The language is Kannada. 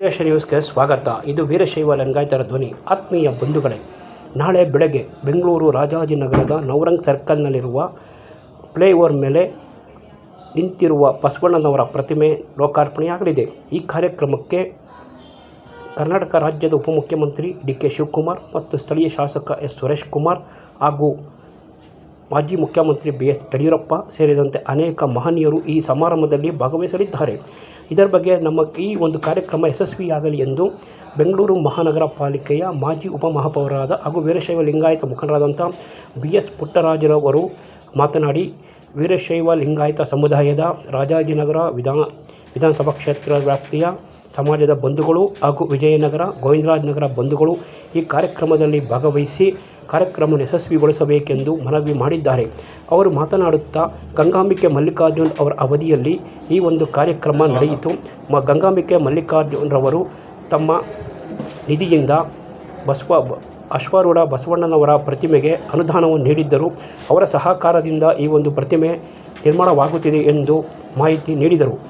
ವೀರಶ ನ್ಯೂಸ್ಗೆ ಸ್ವಾಗತ. ಇದು ವೀರಶೈವ ಲಿಂಗಾಯತರ ಧ್ವನಿ. ಆತ್ಮೀಯ ಬಂಧುಗಳೇ, ನಾಳೆ ಬೆಳಗ್ಗೆ ಬೆಂಗಳೂರು ರಾಜಾಜಿನಗರದ ನವರಂಗ್ ಸರ್ಕಲ್ನಲ್ಲಿರುವ ಫ್ಲೈಓವರ್ ಮೇಲೆ ನಿಂತಿರುವ ಬಸವಣ್ಣನವರ ಪ್ರತಿಮೆ ಲೋಕಾರ್ಪಣೆಯಾಗಲಿದೆ. ಈ ಕಾರ್ಯಕ್ರಮಕ್ಕೆ ಕರ್ನಾಟಕ ರಾಜ್ಯದ ಉಪಮುಖ್ಯಮಂತ್ರಿ ಡಿ ಕೆ ಶಿವಕುಮಾರ್ ಮತ್ತು ಸ್ಥಳೀಯ ಶಾಸಕ ಎಸ್ ಸುರೇಶ್ ಕುಮಾರ್ ಹಾಗೂ ಮಾಜಿ ಮುಖ್ಯಮಂತ್ರಿ ಬಿ ಎಸ್ ಯಡಿಯೂರಪ್ಪ ಸೇರಿದಂತೆ ಅನೇಕ ಮಹನೀಯರು ಈ ಸಮಾರಂಭದಲ್ಲಿ ಭಾಗವಹಿಸಲಿದ್ದಾರೆ. ಇದರ ಬಗ್ಗೆ ನಮ್ಮ ಈ ಒಂದು ಕಾರ್ಯಕ್ರಮ ಯಶಸ್ವಿಯಾಗಲಿ ಎಂದು ಬೆಂಗಳೂರು ಮಹಾನಗರ ಪಾಲಿಕೆಯ ಮಾಜಿ ಉಪಮಹಾಪೌರರಾದ ಹಾಗೂ ವೀರಶೈವ ಲಿಂಗಾಯತ ಮುಖಂಡರಾದಂಥ ಬಿ ಎಸ್ ಪುಟ್ಟರಾಜರವರು ಮಾತನಾಡಿ, ವೀರಶೈವ ಲಿಂಗಾಯತ ಸಮುದಾಯದ ರಾಜಾಜಿನಗರ ವಿಧಾನ, ವಿಧಾನಸಭಾ ಕ್ಷೇತ್ರ ವ್ಯಾಪ್ತಿಯ ಸಮಾಜದ ಬಂಧುಗಳು ಹಾಗೂ ವಿಜಯನಗರ, ಗೋವಿಂದರಾಜನಗರ ಬಂಧುಗಳು ಈ ಕಾರ್ಯಕ್ರಮದಲ್ಲಿ ಭಾಗವಹಿಸಿ ಕಾರ್ಯಕ್ರಮ ಯಶಸ್ವಿಗೊಳಿಸಬೇಕೆಂದು ಮನವಿ ಮಾಡಿದ್ದಾರೆ. ಅವರು ಮಾತನಾಡುತ್ತಾ, ಗಂಗಾಂಬಿಕೆ ಮಲ್ಲಿಕಾರ್ಜುನ್ ಅವರ ಅವಧಿಯಲ್ಲಿ ಈ ಒಂದು ಕಾರ್ಯಕ್ರಮ ನಡೆಯಿತು. ಮ, ಗಂಗಾಂಬಿಕೆ ಮಲ್ಲಿಕಾರ್ಜುನರವರು ತಮ್ಮ ನಿಧಿಯಿಂದ ಬಸವ, ಅಶ್ವಾರೂಢ ಬಸವಣ್ಣನವರ ಪ್ರತಿಮೆಗೆ ಅನುದಾನವನ್ನು ನೀಡಿದ್ದರು. ಅವರ ಸಹಕಾರದಿಂದ ಈ ಒಂದು ಪ್ರತಿಮೆ ನಿರ್ಮಾಣವಾಗುತ್ತಿದೆ ಎಂದು ಮಾಹಿತಿ ನೀಡಿದರು.